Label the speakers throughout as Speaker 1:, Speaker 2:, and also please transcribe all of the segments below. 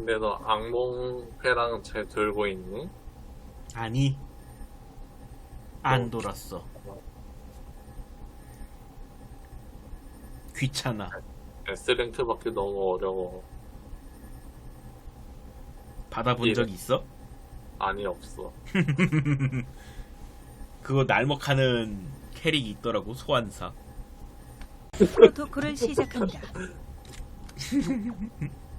Speaker 1: 근데 너 악몽회랑 잘 들고 있니?
Speaker 2: 아니 안
Speaker 1: 어.
Speaker 2: 돌았어 귀찮아
Speaker 1: S랭크밖에 너무 어려워.
Speaker 2: 받아본
Speaker 1: 예.
Speaker 2: 적 있어?
Speaker 1: 아니 없어.
Speaker 2: 그거 날먹하는 캐릭이 있더라고 소환사
Speaker 3: 프로토콜을 시작합니다.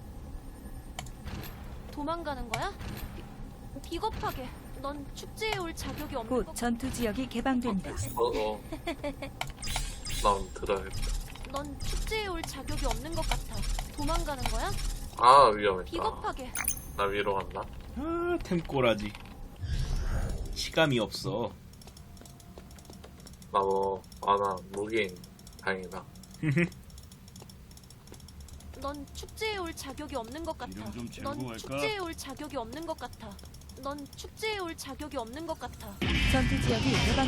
Speaker 4: 도망가는 거야? 비- 비겁하게. 넌 축제에 올 자격이 없는
Speaker 3: 곧
Speaker 4: 것
Speaker 3: 전투 지역이 개방됩니다.
Speaker 1: 어, 어. 난 들어야겠다.
Speaker 4: 넌 축제에 올 자격이 없는 것 같아. 도망가는 거야?
Speaker 1: 아 위험했다.
Speaker 4: 비겁하게.
Speaker 1: 나 위로 간다.
Speaker 2: 아 템꼬라지 시감이 없어
Speaker 1: 나 뭐 아 나 무기인 다행이다.
Speaker 4: 넌 축제에 올 자격이 없는 것 같아.
Speaker 5: 이름 좀 재고
Speaker 4: 넌
Speaker 5: 갈까?
Speaker 4: 축제에 올 자격이 없는 것 같아. 넌 축제에 올 자격이 없는 것 같아.
Speaker 3: 전투 지역이
Speaker 4: 힘이야.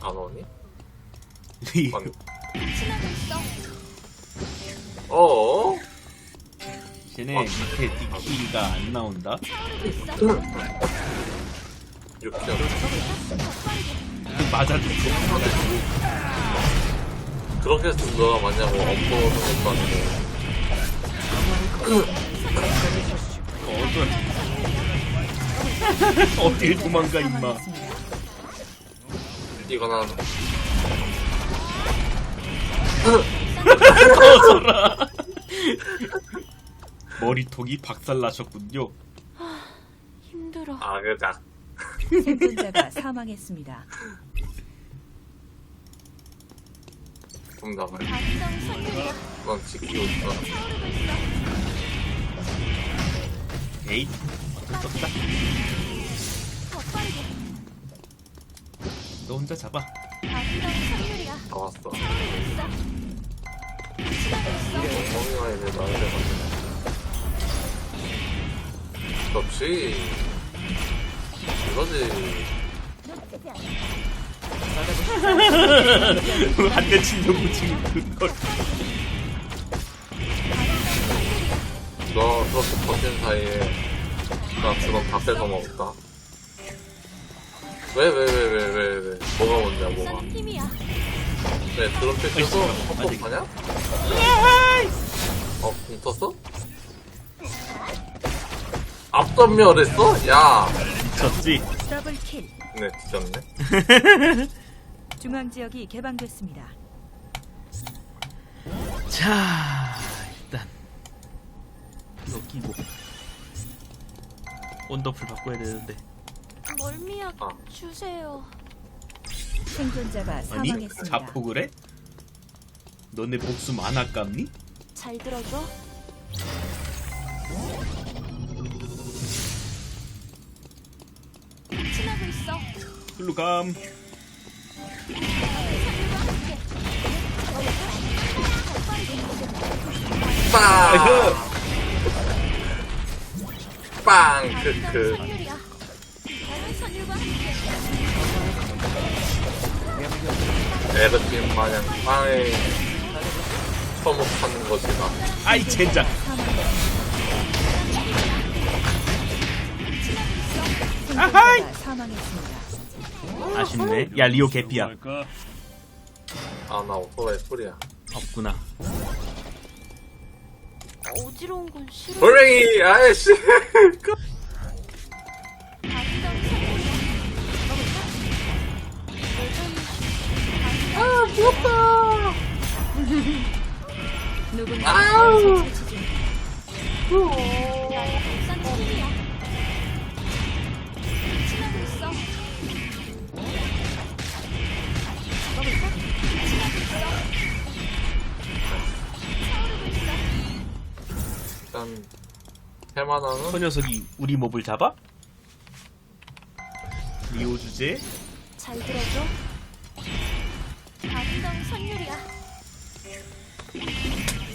Speaker 1: 안 오니? 아니.
Speaker 4: 친하고 있어.
Speaker 1: 어?
Speaker 2: 쟤네
Speaker 1: 아,
Speaker 2: 밑에 디키가 안 나온다
Speaker 4: 차오르고 있어.
Speaker 1: 육현.
Speaker 4: 더 빠르게.
Speaker 2: 그 맞아줬어
Speaker 1: 그렇게 했으면 너가 만약 뭐 업보는 것도 아니고
Speaker 2: 어떤 어딜 도망가 임마.
Speaker 1: 이거나
Speaker 2: 터져라 머리통이 박살나셨군요
Speaker 4: 힘들어.
Speaker 1: 악의작.
Speaker 3: 생존자가 사망했습니다.
Speaker 4: 선율이야.
Speaker 1: 넌 지키고 있어.
Speaker 4: 차오르고 있어.
Speaker 2: 에이 어쩔 수 없다
Speaker 4: 더 빠르게.
Speaker 2: 너 혼자 잡아
Speaker 4: 선율이야.
Speaker 1: 다 왔어.
Speaker 4: 차오르고 있어. 친하고 있어.
Speaker 1: 엉이가 이제 나를 해가지고. 그렇지. 이거지.
Speaker 2: 한대 치려고 지금 그걸
Speaker 1: 너 그렇게 버틴 사이에 나 주먹 다 뺏어 먹었다. 왜, 왜, 왜, 왜, 왜, 왜. 뭐가 뭔데야, 뭐가.
Speaker 4: 힘이야.
Speaker 1: 왜, 드럼 뺏겨서
Speaker 2: 아이씨,
Speaker 1: 헛헛하냐? 어, 공 떴어? 앞전멸했어? 야!
Speaker 2: 졌지
Speaker 3: 더블 킬.
Speaker 1: 네, 뒤졌네.
Speaker 3: 중앙 지역이 개방됐습니다.
Speaker 2: 자 일단 여기 뭐 원더풀 바꿔야 되는데
Speaker 4: 멀미약
Speaker 1: 아.
Speaker 4: 주세요.
Speaker 3: 생존자가
Speaker 2: 아니
Speaker 3: 사망했습니다.
Speaker 2: 자폭을 해? 너네 복수 안 아깝니?
Speaker 4: 잘 들어줘.
Speaker 2: 일로 감
Speaker 1: 빵! 빵! 크크. 에르핀 마냥 빵에 처먹하는 것이다.
Speaker 2: 아이 젠장
Speaker 3: 사망했습니다.
Speaker 2: 아쉽네 야 리오 개피야
Speaker 5: 갈까?
Speaker 1: 아, 나 오토바이 소리야.
Speaker 2: 없구나
Speaker 4: 어지러운 건 싫어.
Speaker 1: 돌멩이! 아이씨! 아, 귀엽다!
Speaker 3: 누군가
Speaker 1: 아우. 일단, 해만하는
Speaker 2: 저 녀석이 우리 몹을 잡아? 리오 주제
Speaker 4: 잘 들어줘. 아름다운 선율이야.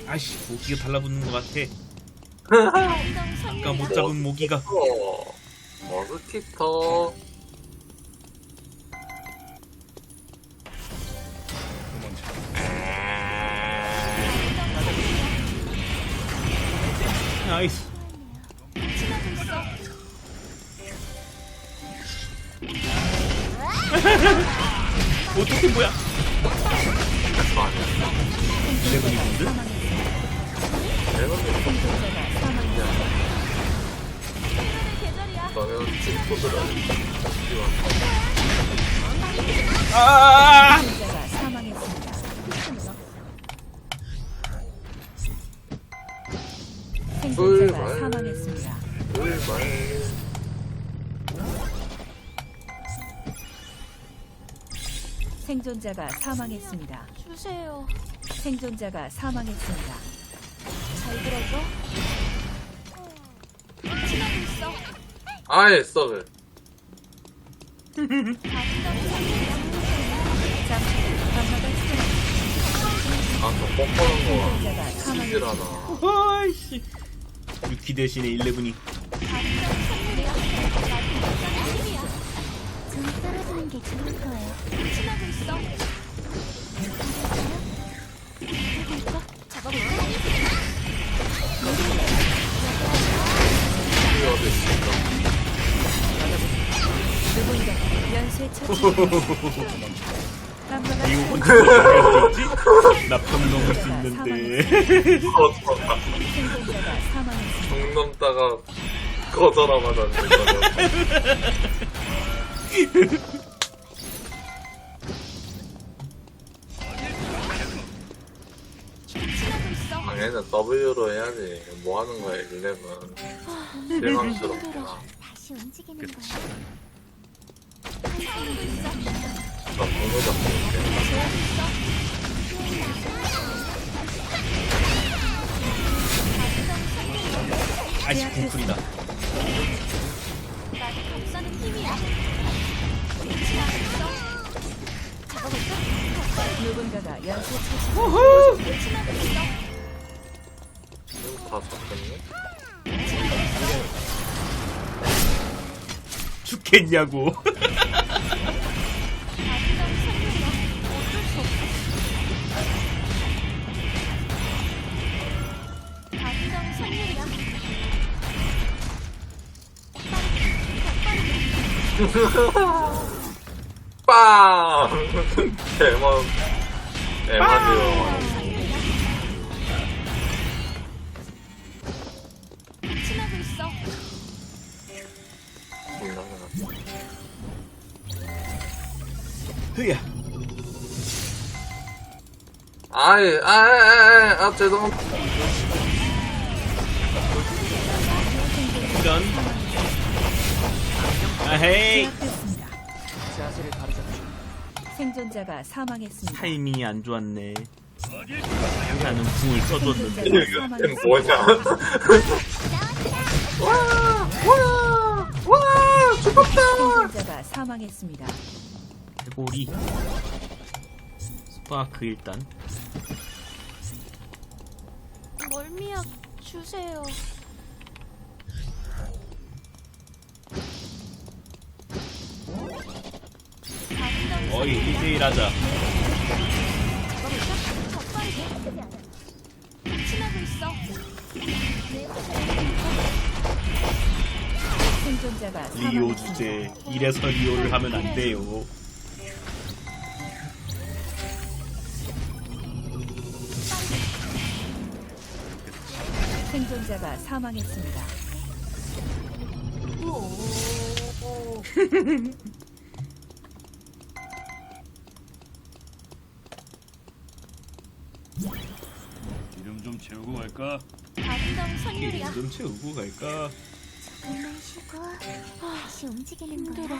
Speaker 2: 아이씨 모기가 달라붙는 것 같아
Speaker 4: 아름다운
Speaker 2: 아까
Speaker 4: 선율이야.
Speaker 2: 못 잡은 모기가
Speaker 1: 어, 머스키터.
Speaker 2: 나이스. 어떻게 뭐야? 일레븐이 뭔데?
Speaker 1: 내
Speaker 3: 생존자가. 사망했습니다. 생존자가 사망했습니다.
Speaker 4: 주세요.
Speaker 3: 생존자가 사망했습니다.
Speaker 4: 잘 들어줘. 있어.
Speaker 1: 아예 썩을.
Speaker 3: 잠시 후 밤마다 수정합니다.
Speaker 1: 아, 저 뻔뻔한 거.
Speaker 3: 생존자가
Speaker 1: 시질
Speaker 3: 사망했습니다.
Speaker 1: 하나.
Speaker 2: 아이씨. 유키 대신에 일레븐이.
Speaker 4: 좀 떨어지는 게 좋을 거예요. 친하고 있어. 그리고 있어. 잡아볼까?
Speaker 1: 우리 어디 있을까?
Speaker 3: 누군가 연쇄 처치.
Speaker 2: 이거 혼자 있지? 나편 넘을 수 있는데.
Speaker 3: 생존자가 사망했습니다.
Speaker 1: 중 넘다가 거절아 맞았네. 당연히 W로 해야지. 뭐 하는 거야, 일렘은. 실망스럽구나.
Speaker 4: 다시 움직이는 있어.
Speaker 1: 나 번호 잡고 올게.
Speaker 2: 아이씨.
Speaker 4: 잡아볼까?
Speaker 3: 누군가가?
Speaker 2: 죽겠냐고.
Speaker 1: 빵! 대만, 대만이요.
Speaker 4: 친하고 있어.
Speaker 2: 흐야.
Speaker 1: 아이, 아, 아, 아, 아, 죄송합니다.
Speaker 2: 아헤이.
Speaker 3: 제압됐습니다. 생존자가 사망했습니다.
Speaker 2: 타이밍이 안 좋았네. 하는 궁을 써줬는데.
Speaker 3: 생존자가
Speaker 1: 이게
Speaker 3: 사망했습니다.
Speaker 1: 뭐냐. 와, 와, 와, 죽었다.
Speaker 3: 생존자가 사망했습니다.
Speaker 2: 해골이. 스파크 일단.
Speaker 4: 멀미약 주세요.
Speaker 2: 어이. 1대1 하자.
Speaker 3: 생존자가
Speaker 2: 리오. 주제. 이래서 리오를 하면 안 돼요.
Speaker 3: 생존자가 사망했습니다.
Speaker 5: 채우고 갈까?
Speaker 4: 아름다운 선물이야.
Speaker 2: 좀 채우고 갈까?
Speaker 4: 조금만 쉬고 다시 움직이는 힘들어.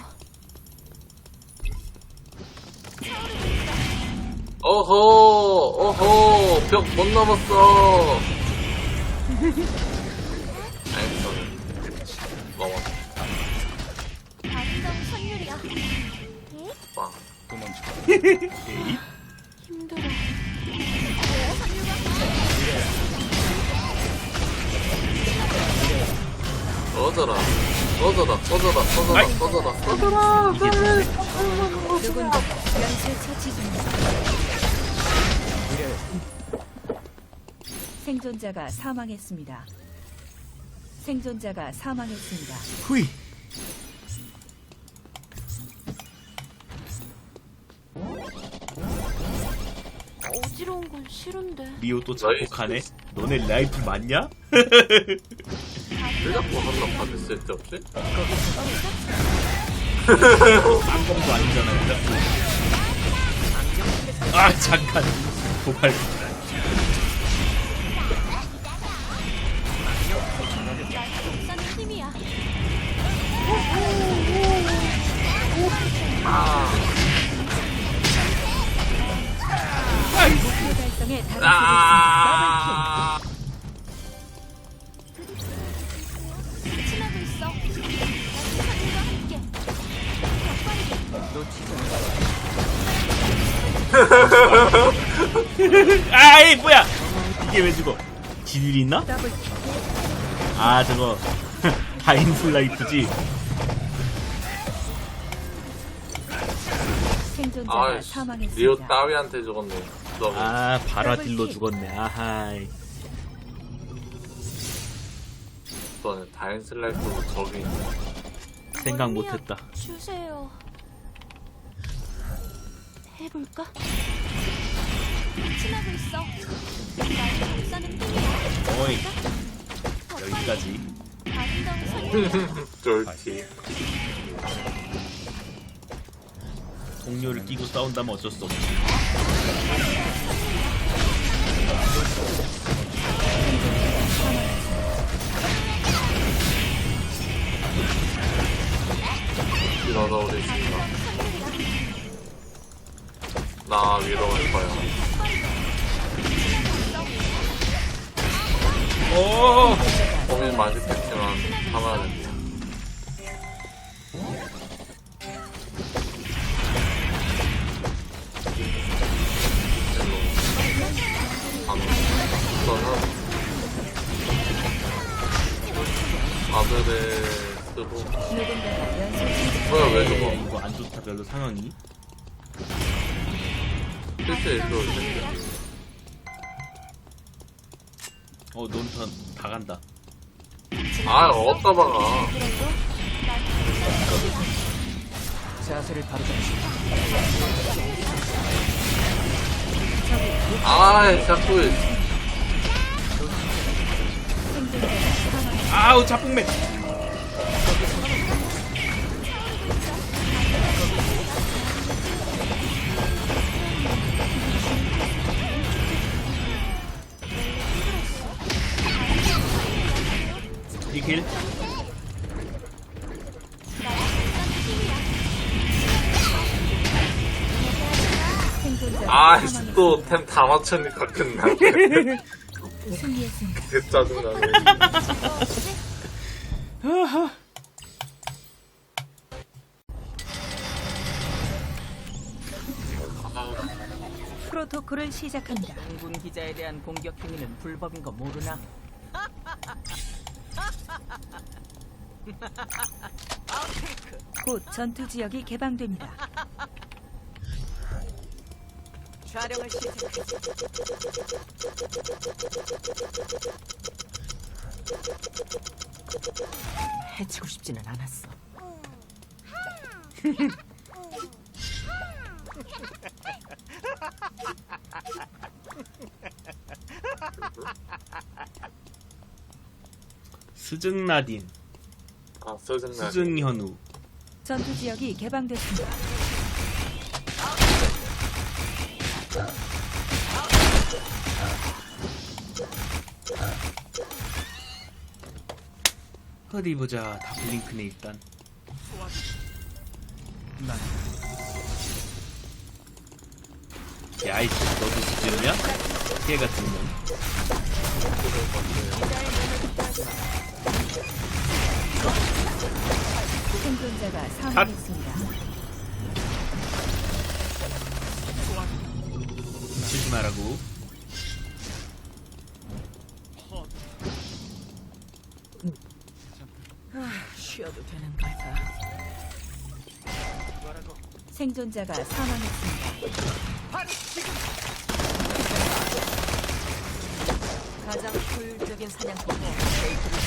Speaker 1: 어허, 어허, 벽 못 넘었어. 저는 넘었어.
Speaker 4: 아름다운 선물이야.
Speaker 1: 빵.
Speaker 5: 도망쳐.
Speaker 4: 힘들어.
Speaker 1: 꺼져라, 꺼져라. 꺼져라 꺼져라 꺼져라
Speaker 2: 아이.
Speaker 1: 꺼져라 꺼져라
Speaker 2: 이게 좋네.
Speaker 3: 누군가가 연쇄 처치 중입니다. 생존자가 사망했습니다. 생존자가 사망했습니다.
Speaker 2: 후이.
Speaker 4: 어지러운 건 싫은데.
Speaker 2: 리오 또 자폭하네. 너네 라이프 맞냐?
Speaker 1: 필자고 한번 받을 쓸데없이?
Speaker 2: 쌍검도 아니잖아. 일단. 아 잠깐. 도발.
Speaker 4: 싸는 힘이야.
Speaker 3: 목표 달성에 다른
Speaker 1: 아
Speaker 2: 아이 뭐야? 이게 왜 죽어? 지딜 있나? 아 저거.
Speaker 3: 생존자가
Speaker 1: 아이씨
Speaker 3: 사망했습니다.
Speaker 1: 리오 따위한테 죽었네
Speaker 2: 너아 바라딜로 죽었네. 아하이.
Speaker 1: 너는 다인 슬라이프로 저기 있네
Speaker 2: 생각 못했다.
Speaker 4: 주세요. 해볼까? 친하고 있어.
Speaker 2: 어이
Speaker 4: 더
Speaker 2: 여기까지.
Speaker 4: 빨리. 아름다운 선율.
Speaker 1: 쫄티
Speaker 2: 동료를 끼고 싸운다면 어쩔 수 없지.
Speaker 1: 일어나 친구 나 위로할 거야
Speaker 2: 오.
Speaker 1: 고민 참아야 돼 아들의 쓰고
Speaker 3: 누군가가 연쇄
Speaker 1: 뭐야 왜
Speaker 2: 에,
Speaker 1: 죽어
Speaker 2: 이거 안 좋다 별로 상황이.
Speaker 1: 실제 일로
Speaker 2: 어 논턴 다 간다.
Speaker 1: 아 어디다 박아 아이 자꾸
Speaker 2: 아우 자폭맨. 이길
Speaker 3: 생존자가
Speaker 1: 아이씨
Speaker 3: 사망 했습니다.
Speaker 1: 또템다 끝나네
Speaker 3: 승리했습니다.
Speaker 1: 개 짜증나네
Speaker 3: 프로토콜을 시작합니다.
Speaker 6: 군 기자에 대한 공격 행위는 불법인 거 모르나?
Speaker 3: 곧 전투 지역이 개방됩니다.
Speaker 6: 촬영을 시작해. 해치고 싶지는 않았어.
Speaker 2: 스승나딘,
Speaker 1: 아 짜증나네
Speaker 2: 스승현우.
Speaker 3: 전투 지역이 개방됐습니다.
Speaker 2: 어디 보자. 다 블링크네 일단. 야, 이씨, 너도 수준이야? 걔 같은 놈.
Speaker 3: 생존자가 사망했습니다.
Speaker 2: 조심하라고.
Speaker 6: 쉬어도 되는 걸까?
Speaker 3: 생존자가 사망했습니다.
Speaker 6: 가장 효율적인 사냥법은 데이트를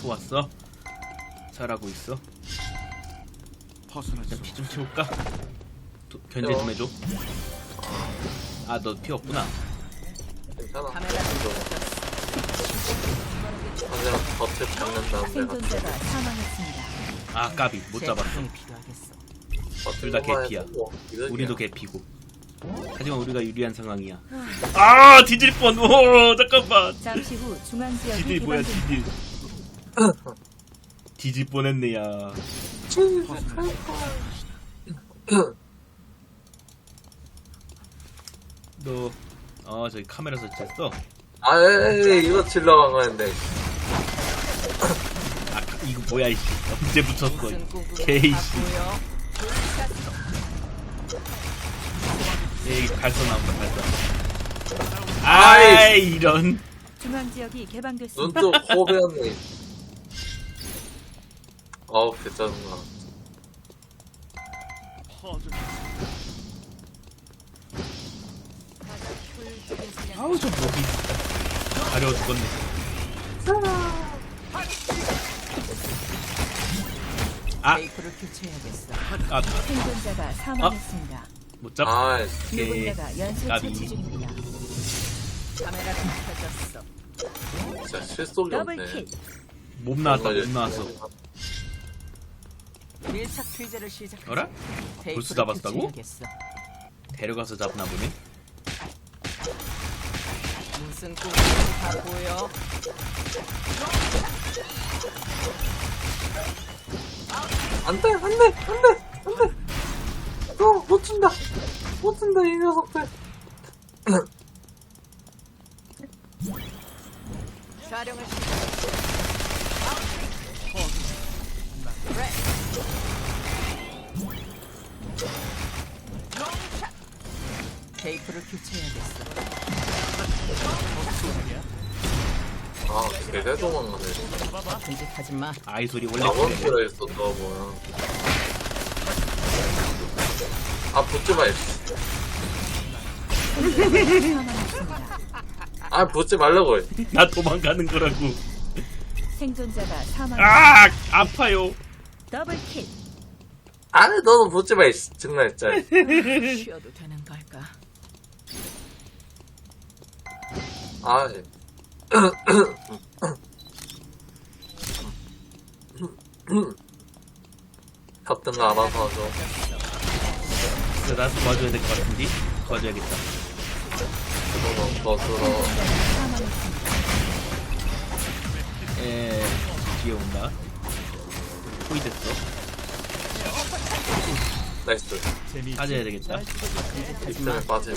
Speaker 2: 좋았어. 잘하고 있어.
Speaker 5: 벗어날
Speaker 2: 수피좀 채울까? 도- 견제 좀 해줘. 아, 너 피 없구나.
Speaker 1: 괜찮아.
Speaker 6: 카메라
Speaker 1: 상대랑 겉을 잡는 다음 내가
Speaker 3: 생존자가 사망했습니다.
Speaker 2: 아, 까비. 못 잡았어.
Speaker 6: 필요하겠어.
Speaker 2: 둘다 개피야. 우리도 개피고. 하지만 우리가 유리한 상황이야. 아, 뒤질 뻔. 오, 잠깐만.
Speaker 3: 잠시 후 중앙 지역이
Speaker 2: 디딜 뭐야. 디딜. 뒤질 뻔했네, 야. 너, 어, 저기 카메라 설치했어?
Speaker 1: 아, 에이, 이거 질러간 거였네.
Speaker 2: 아, 이거 뭐야, 이씨. 언제 붙였어? 개이씨. 이, 발선 나온다, 발선. 아이, 이런.
Speaker 3: 중앙 지역이 개방됐습니다.
Speaker 1: 눈도 코베었네. 어우, 개 짜증나.
Speaker 5: 퍼져.
Speaker 2: 아우, 저 목이. 가려워 죽겠네. 아,
Speaker 6: 테이프를 교체해야겠어.
Speaker 2: 아,
Speaker 3: 생존자가 사망했습니다.
Speaker 2: 못 잡.
Speaker 1: 아,
Speaker 2: 오케이.
Speaker 3: 누군가가 연쇄
Speaker 2: 까비.
Speaker 3: 처치 중입니다.
Speaker 6: 카메라가 켜졌어.
Speaker 1: 진짜 실속이
Speaker 3: 더블
Speaker 1: 없네.
Speaker 3: 킬.
Speaker 2: 몸 나왔다, 몸 나왔어.
Speaker 6: 밀착 tweezer를 시작.
Speaker 2: 어라? 벌써 잡았다고? 데려가서 잡나 보네.
Speaker 6: 무슨 꿈꾸는 바보여?
Speaker 1: 안 돼, 안 돼, 안 돼, 못 준다, 이 녀석들.
Speaker 6: 촬영을. 테이프를 교체해야겠어.
Speaker 1: 아, 도망가네.
Speaker 6: 아픈 짓 하지 마.
Speaker 2: 아이 소리 원래 그래.
Speaker 1: 나머지가 있어, 너 뭐야. 아, 붙지 마, 이씨.
Speaker 3: 사망했습니다.
Speaker 1: 아, 붙지 말라고 해.
Speaker 2: 나 도망가는 거라고.
Speaker 3: 생존자가 사망.
Speaker 2: 아, 아파요.
Speaker 3: 더블 킬.
Speaker 1: 아, 너도 붙지 마, 이씨. 정말, 진짜.
Speaker 6: 쉬어도 되는 걸까?
Speaker 1: 아, 예. 알아서 하죠.
Speaker 2: 그래, 나 도와줘야 될 것 같은데? 도와줘야겠다.
Speaker 3: 사망했습니다.
Speaker 2: 에, 뒤에 온다. 호이 됐어.
Speaker 1: 나이스.
Speaker 2: 빠져야 되겠다.
Speaker 1: 입장에 빠짐.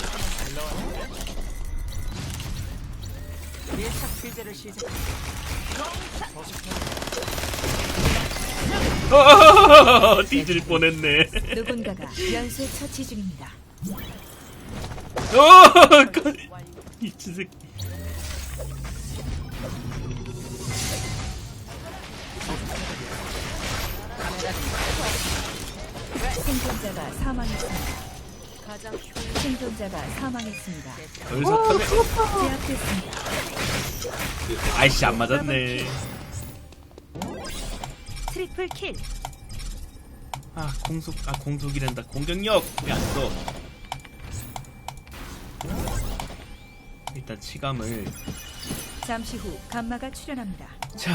Speaker 6: tweezer를 시작.
Speaker 2: 어, 뒤질 뻔했네.
Speaker 3: 누군가가 연쇄 처치 중입니다.
Speaker 2: 어, 그- 미친 새끼.
Speaker 3: 생존자가 사망했습니다. 생존자가 사망했습니다.
Speaker 2: 여기서 카메
Speaker 3: 제압됐습니다.
Speaker 2: 아이씨, 안 맞았네.
Speaker 3: 트리플 킬.
Speaker 2: 아, 공속, 아, 공속이란다. 공격력! 왜 안 써? 일단 치감을.
Speaker 3: 잠시 후 감마가 출현합니다.
Speaker 2: 자.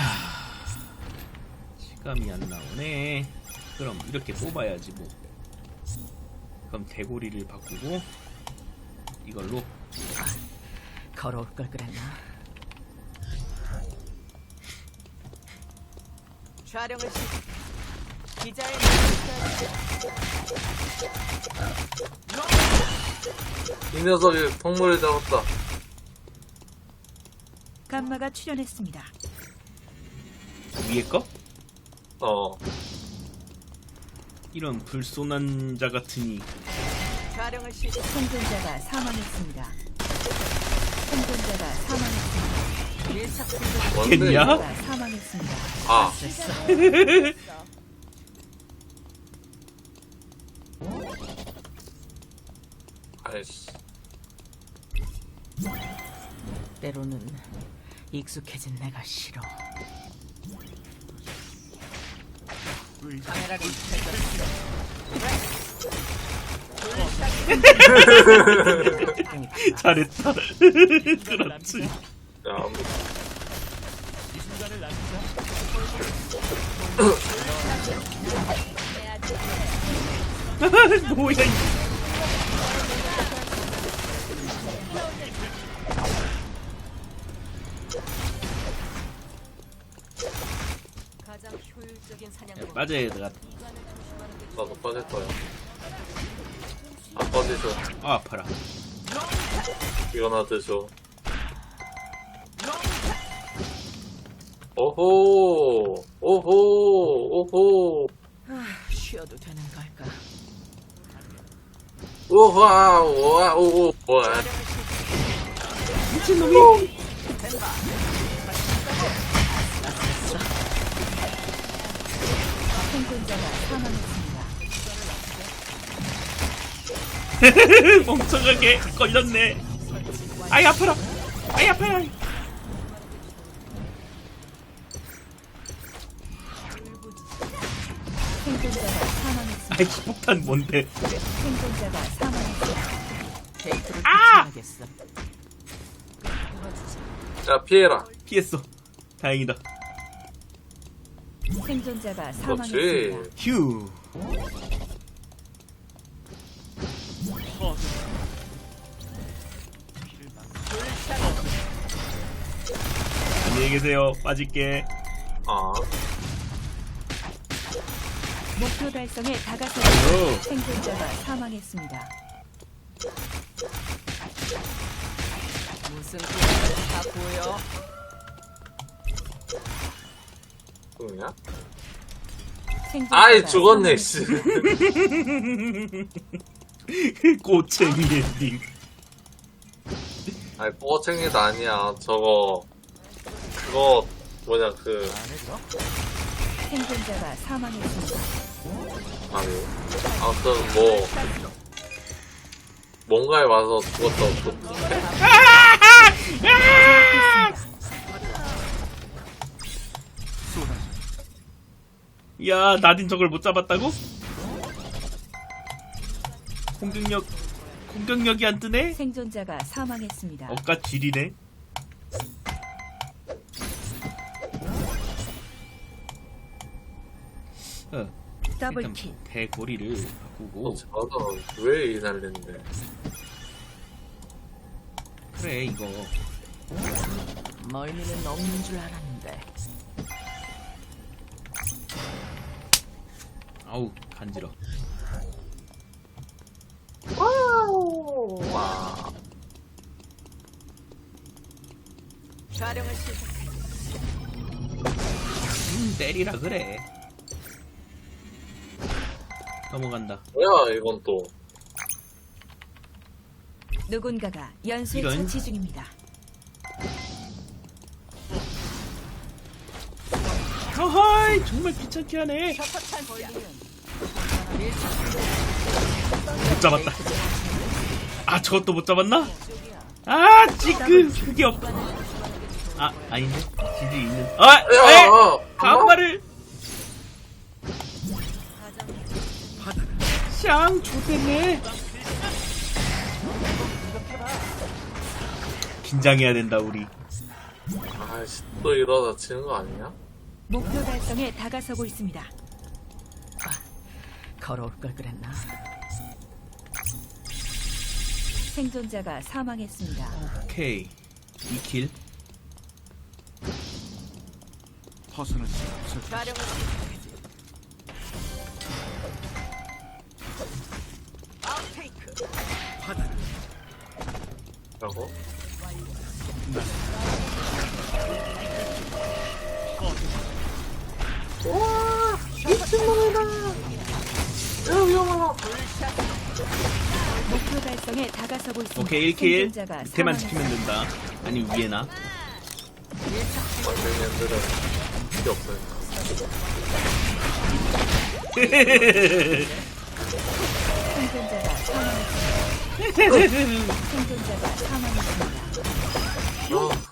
Speaker 2: 치감이 안 나오네. 그럼 이렇게 뽑아야지, 뭐. 그럼 대고리를 바꾸고, 이걸로.
Speaker 6: 걸어올 걸 그랬나? 촬영을 시작. 기자의
Speaker 1: 이 녀석이 동물을 잡았다.
Speaker 3: 감마가 출현했습니다.
Speaker 2: 위에 거?
Speaker 1: 어.
Speaker 2: 이런 불손한 자 같으니.
Speaker 6: 촬영을 시작.
Speaker 3: 생존자가 사망했습니다. 생존자가 사망했습니다.
Speaker 1: 뭔데?
Speaker 3: 사망했습니다.
Speaker 1: 아. 아이씨.
Speaker 6: 때로는 익숙해진 내가 싫어.
Speaker 2: 잘했다. 그렇지.
Speaker 1: 야, 뭐,
Speaker 2: 뭐야 이
Speaker 6: 가장 효율적인
Speaker 2: 야,
Speaker 6: 사냥법.
Speaker 2: 맞아 얘들아.
Speaker 1: 나도 빠질 거야. 안 빠지죠.
Speaker 2: 아 아파라.
Speaker 1: 이거나 드죠. 오호, 오호, 오호,
Speaker 6: 아, 쉬어도 되는 걸까?
Speaker 1: 우와, 우와, 우와, 우와.
Speaker 2: 미친놈이.
Speaker 3: 생존자가 사망했습니다.
Speaker 2: 멍청하게 걸렸네. 아이 아파라. 아이 아파라. 아이 폭탄 뭔데?
Speaker 3: 생존자가.
Speaker 6: 데이트를
Speaker 2: 아!
Speaker 1: 야, 피해라.
Speaker 2: 피했어. 다행이다.
Speaker 3: 생존자가
Speaker 1: 그렇지.
Speaker 3: 사망했습니다.
Speaker 2: 휴. 안녕히 계세요. 빠질게.
Speaker 1: 아,
Speaker 3: 목표 달성에 다가서
Speaker 2: 오.
Speaker 3: 생존자가 사망했습니다.
Speaker 6: 무슨 소리를 다 보여?
Speaker 3: 생존자가
Speaker 1: 아이, 죽었네. 씨.
Speaker 2: 꼬챙이 엔딩.
Speaker 1: 아이, 뽀챙이도 아니야. 저거, 그거, 뭐냐, 그,
Speaker 3: 생존자가 사망했습니다.
Speaker 1: 아니. 아무튼, 뭐, 뭔가에 와서 죽었다고.
Speaker 2: 또야 나딘 저걸 못 잡았다고? 공격력 공격력이 안 뜨네?
Speaker 3: 생존자가 사망했습니다.
Speaker 2: 억까 질이네. 어,
Speaker 3: 더블 킬.
Speaker 2: 일단 대고리를 바꾸고
Speaker 1: 너 잘하다. 왜이 날렸는데?
Speaker 2: 그래 이거
Speaker 6: 멀미는 없는 줄 알았는데.
Speaker 2: 아우 간지러.
Speaker 1: 와.
Speaker 6: 촬영을 시작해.
Speaker 2: 음 때리라 그래. 넘어간다.
Speaker 1: 뭐야, 이건 또.
Speaker 3: 누군가가 연쇄
Speaker 2: 이런?
Speaker 3: 처치 중입니다.
Speaker 2: 허하이 정말 귀찮게 하네. 못 잡았다. 아 저것도 못 잡았나? 아 찌끄 그게 없. 아 아닌데 지지 있는. 아
Speaker 1: 야,
Speaker 2: 에!
Speaker 1: 어,
Speaker 2: 가마를. 샹 좋댔네. 긴장해야 된다 우리.
Speaker 1: 아이씨, 또 이러다 지는 거 아니냐?
Speaker 3: 목표 달성에 다가서고 있습니다.
Speaker 6: 걸어올 걸 그랬나?
Speaker 3: 생존자가 사망했습니다.
Speaker 2: 오케이 2킬.
Speaker 5: 벗어날 수 없을 것
Speaker 1: 라고? 와 미친놈이다. 야 위험하다.
Speaker 3: 목표 달성에 다가서고 있습니다.
Speaker 2: 오케이 1킬. 밑에만 지키면 된다. 아니 위에나?
Speaker 1: 완전 얘들은 필요 없어요.
Speaker 3: 생존자가 사망했습니다. 어. 생존자가 사망했습니다.